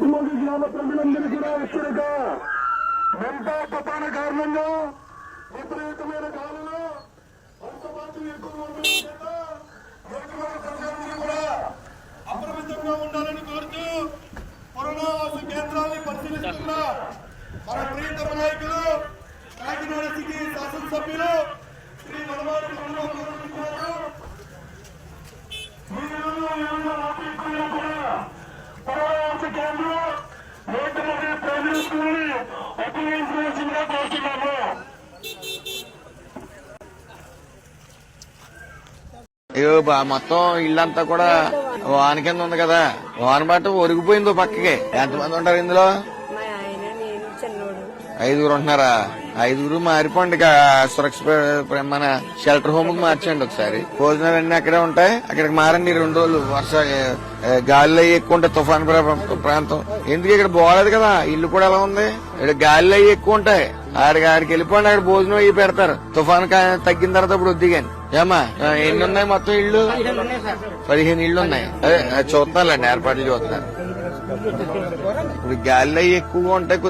ఏటుమూడి గ్రామ ప్రజలందరికీ కూడా హెచ్చరిక మెంటా తుఫాను కారణంగా విపరీతమైన కాలంలో వర్షపాతం ఎక్కువ ప్రజలందరూ కూడా అప్రమత్తంగా ఉండాలని కోరుతూ పునరావాస కేంద్రాన్ని పరిశీలిస్తున్న మన ప్రియతమ నాయకులు కాకినాడ సిటీ శాసనసభ్యులు శ్రీ మనమారెడ్డి కోరుతున్నారు మీరు ఏమన్నా ఆపించుకున్నా కూడా కేంద్రం ప్రైమరీ ఉపయోగించవలసిందిగా కోరుతున్నాము అయ్యో బా మొత్తం ఇల్లంతా కూడా వాన కింద ఉంది కదా. వాన బట్ట ఒరిగిపోయింది పక్కకి. ఎంతమంది ఉంటారు ఇందులో? ఐదుగురు ఉంటున్నారా? ఐదుగురు మారిపోండి ఇక మన షెల్టర్ హోమ్కి మార్చండి ఒకసారి. భోజనాలు అన్ని అక్కడే ఉంటాయి. అక్కడికి మారండి రెండు రోజులు. వర్ష గాలిలో ఎక్కువ ఉంటాయి తుఫాన్ ప్రా- ప్రాంతం. ఎందుకు ఇక్కడ బాగలేదు కదా? ఇల్లు కూడా ఎలా ఉంది? ఇక్కడ గాలిలో ఎక్కువ ఉంటాయి. ఆడికి ఆడికి వెళ్ళిపోండి అక్కడ భోజనం అయ్యి పెడతారు. తుఫాన్ తగ్గిన తర్వాత ఇప్పుడు వద్దిగాని కానీ ఏమా ఎన్ని ఉన్నాయి మొత్తం ఇల్లు పదిహేను ఇళ్ళు ఉన్నాయి. అదే అది చూస్తానులేండి ఏర్పాట్లు చూస్తాను ఇప్పుడు గాలిలో ఎక్కువగా ఉంటాయి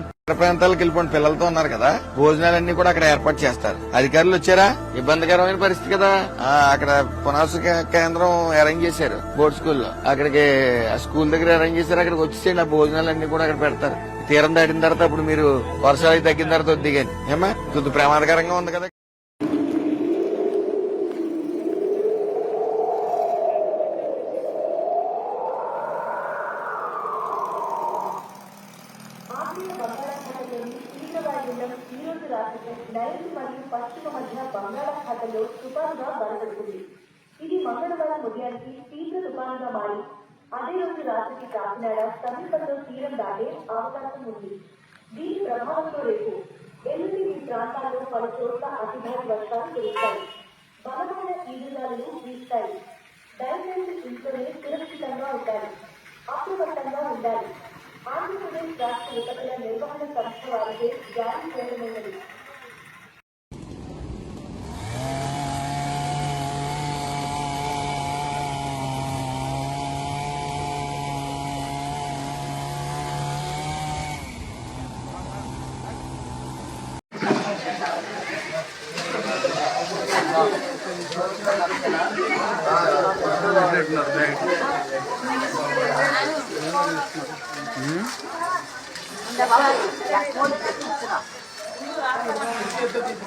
ప్రాంతాలకు వెళ్ళిపోయిన పిల్లలతో ఉన్నారు కదా భోజనాలన్నీ కూడా అక్కడ ఏర్పాటు చేస్తారు. అధికారులు వచ్చారా? ఇబ్బందికరమైన పరిస్థితి కదా. అక్కడ పునాస కేంద్రం అరేంజ్ చేశారు బోర్డ్ స్కూల్లో అక్కడికి ఆ స్కూల్ దగ్గర అరేంజ్ చేశారు అక్కడికి వచ్చేసేయండి ఆ భోజనాలన్నీ కూడా అక్కడ పెడతారు. తీరం దాటిన తర్వాత అప్పుడు మీరు వర్షాలు తగ్గిన తర్వాత దిగండి ఏమా కొద్ది ప్రమాదకరంగా ఉంది కదా ఆగ్నేయ బంగాళాఖాతంలోని తీవ్రవాయువులం ఈ రోజు రాత్రికి నైరుతి మరియు పశ్చిమ మధ్య బంగాళాఖాతంలో తుఫానుగా బలపడుతుంది. ఇది మంగళవారం ఉదయానికి తీవ్ర తుఫానుగా మారి అదే రోజు రాత్రికి కాకినాడ సమీపంలో తీరం దాటే అవకాశం ఉంది. దీని ప్రభావంతో రేపు ఎల్లుండి ఈ ప్రాంతాల్లో పలు చోట్ల అతిభారీ వర్షాలు కురుస్తాయి. బలమైన ఈదుగాలు వీస్తాయి. దయచేసి ఇంట్లోనే సురక్షితంగా ఉండాలి. అప్రమత్తంగా ఉండాలి. ఆంధ్రప్రదేశ్ రాష్ట్ర విపత్తుల నిర్వహణ సంస్థ వారిచే జారీ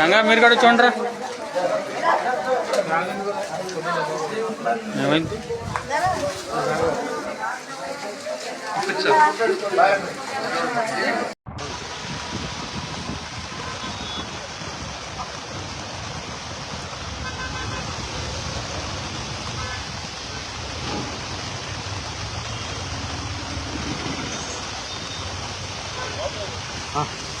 గంగా మీరు కూడా చూడరా Ah.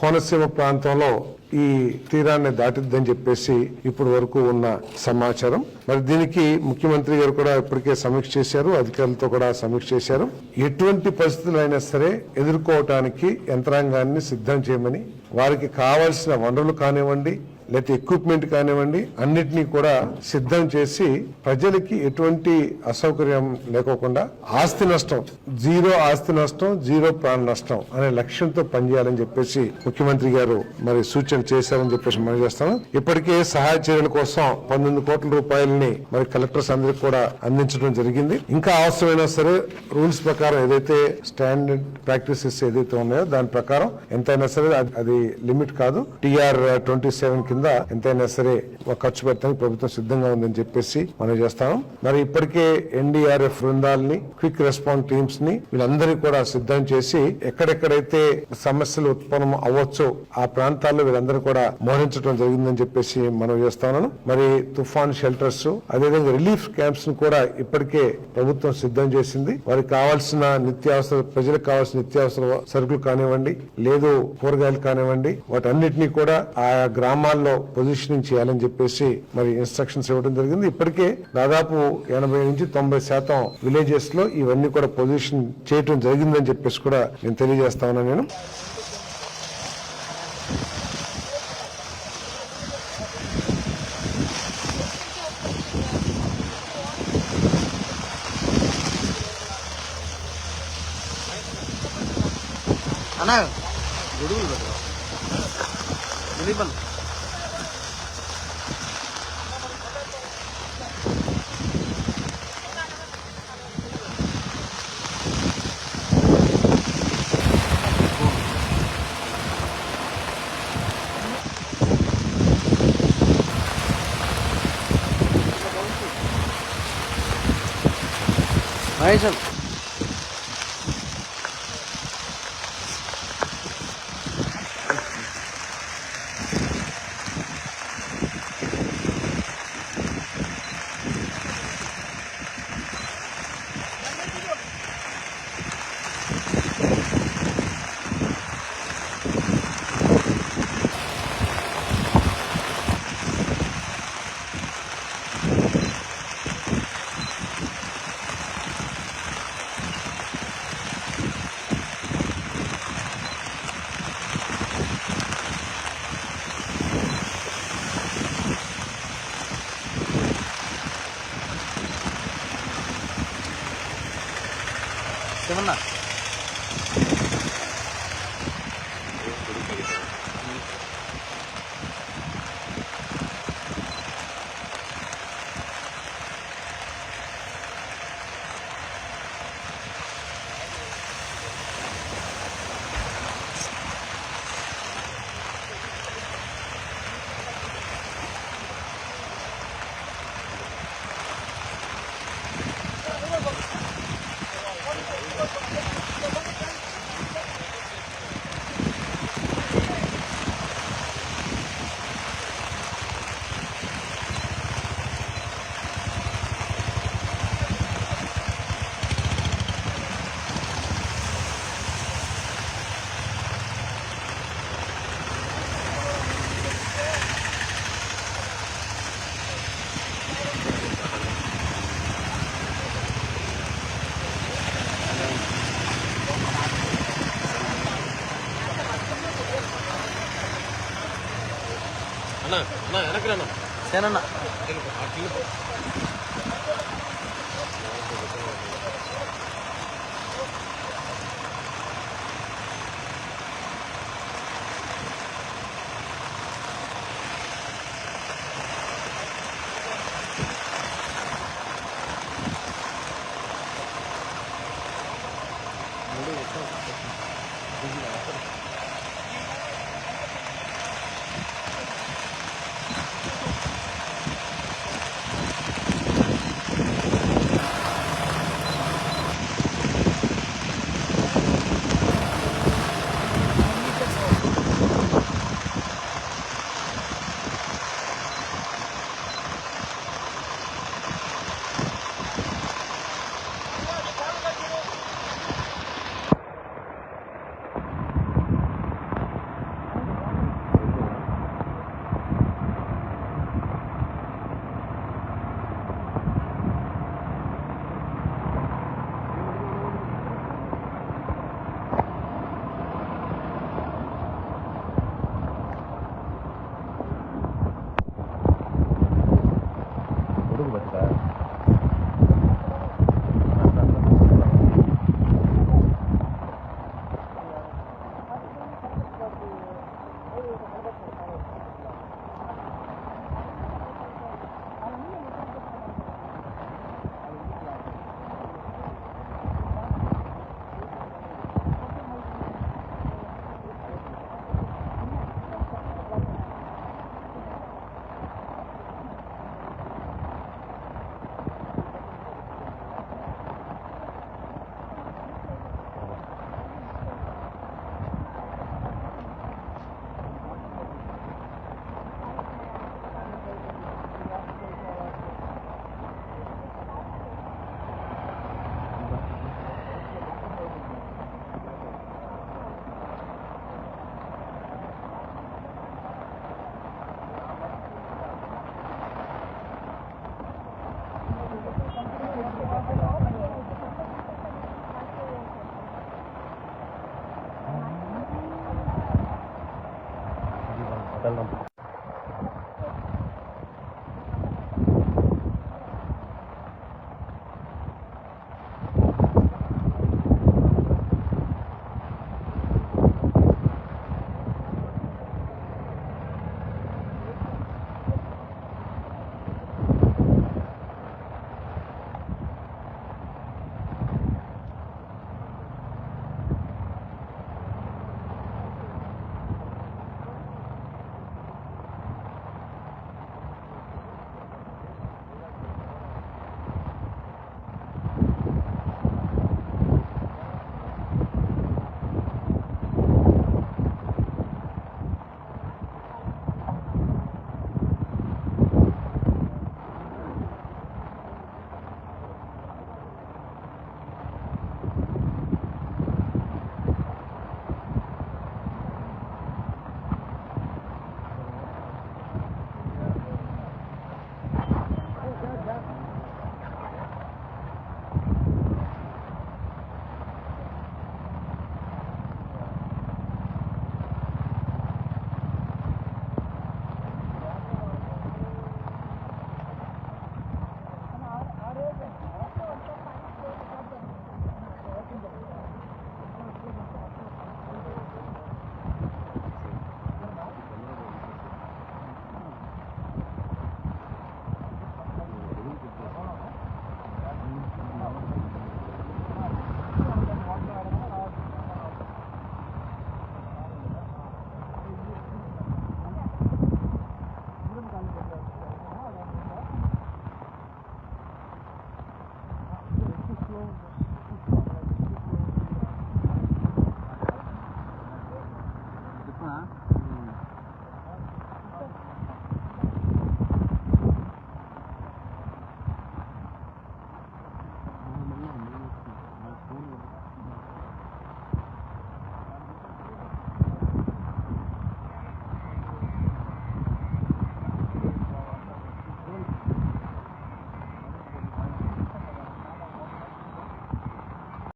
కోనసీమ ప్రాంతంలో ఈ తీరాన్ని దాటిద్దని చెప్పేసి ఇప్పటి వరకు ఉన్న సమాచారం. మరి దీనికి ముఖ్యమంత్రి గారు కూడా ఇప్పటికే సమీక్ష చేశారు అధికారులతో కూడా సమీక్ష చేశారు. ఎటువంటి పరిస్థితులు అయినా సరే ఎదుర్కోవటానికి యంత్రాంగాన్ని సిద్ధం చేయమని వారికి కావాల్సిన వనరులు కానివ్వండి లేకపోతే ఎక్విప్మెంట్ కానివ్వండి అన్నిటినీ కూడా సిద్ధం చేసి ప్రజలకి ఎటువంటి అసౌకర్యం లేకోకుండా ఆస్తి నష్టం జీరో ఆస్తి నష్టం జీరో ప్రాణ నష్టం అనే లక్ష్యంతో పనిచేయాలని చెప్పేసి ముఖ్యమంత్రి గారు మరి సూచన చేశారని చెప్పేసి మనం చేస్తాం ఇప్పటికే సహాయ చర్యల కోసం పంతొమ్మిది కోట్ల రూపాయలని మరి కలెక్టర్స్ అందరికి కూడా అందించడం జరిగింది. ఇంకా అవసరమైనా సరే రూల్స్ ప్రకారం ఏదైతే స్టాండర్డ్ ప్రాక్టీసెస్ ఏదైతే ఉన్నాయో దాని ప్రకారం ఎంతైనా సరే అది- అది లిమిట్ కాదు. టిఆర్ ట్వంటీ సెవెన్ కింద ఎంతైనా సరే ఒక ఖర్చు పెట్టడానికి ప్రభుత్వం సిద్ధంగా ఉందని చెప్పేసి మనం చేస్తాం. మరి ఇప్పటికే ఎన్డీఆర్ఎఫ్ బృందాలని క్విక్ రెస్పాన్స్ టీమ్స్ని వీళ్ళందరినీ కూడా సిద్ధం చేసి ఎక్కడెక్కడైతే సమస్యలు ఉత్పన్నం అవ్వచ్చో ఆ ప్రాంతాల్లో వీళ్ళందరూ కూడా మోహరించడం జరిగిందని చెప్పేసి మనం చేస్తాను. మరి తుఫాన్ షెల్టర్స్ అదేవిధంగా రిలీఫ్ క్యాంప్స్ను కూడా ఇప్పటికే ప్రభుత్వం సిద్ధం చేసింది. వారికి కావాల్సిన నిత్యావసర ప్రజలకు కావాల్సిన నిత్యావసర సరుకులు కానివ్వండి లేదు కూరగాయలు కానివ్వండి వాటన్నిటినీ కూడా ఆయా గ్రామాల్లో పొజిషనింగ్ చేయాలని చెప్పేసి మరి ఇన్స్ట్రక్షన్స్ ఇవ్వడం జరిగింది. ఇప్పటికే దాదాపు ఎనభై నుంచి తొంభై శాతం విలేజెస్లో ఇవన్నీ కూడా పొజిషన్ చేయటం జరిగిందని చెప్పేసి కూడా నేను తెలియజేస్తా ఉన్నాను నేను. అన్నా గొడుగులు పెట్టరా? 大丈。Saya.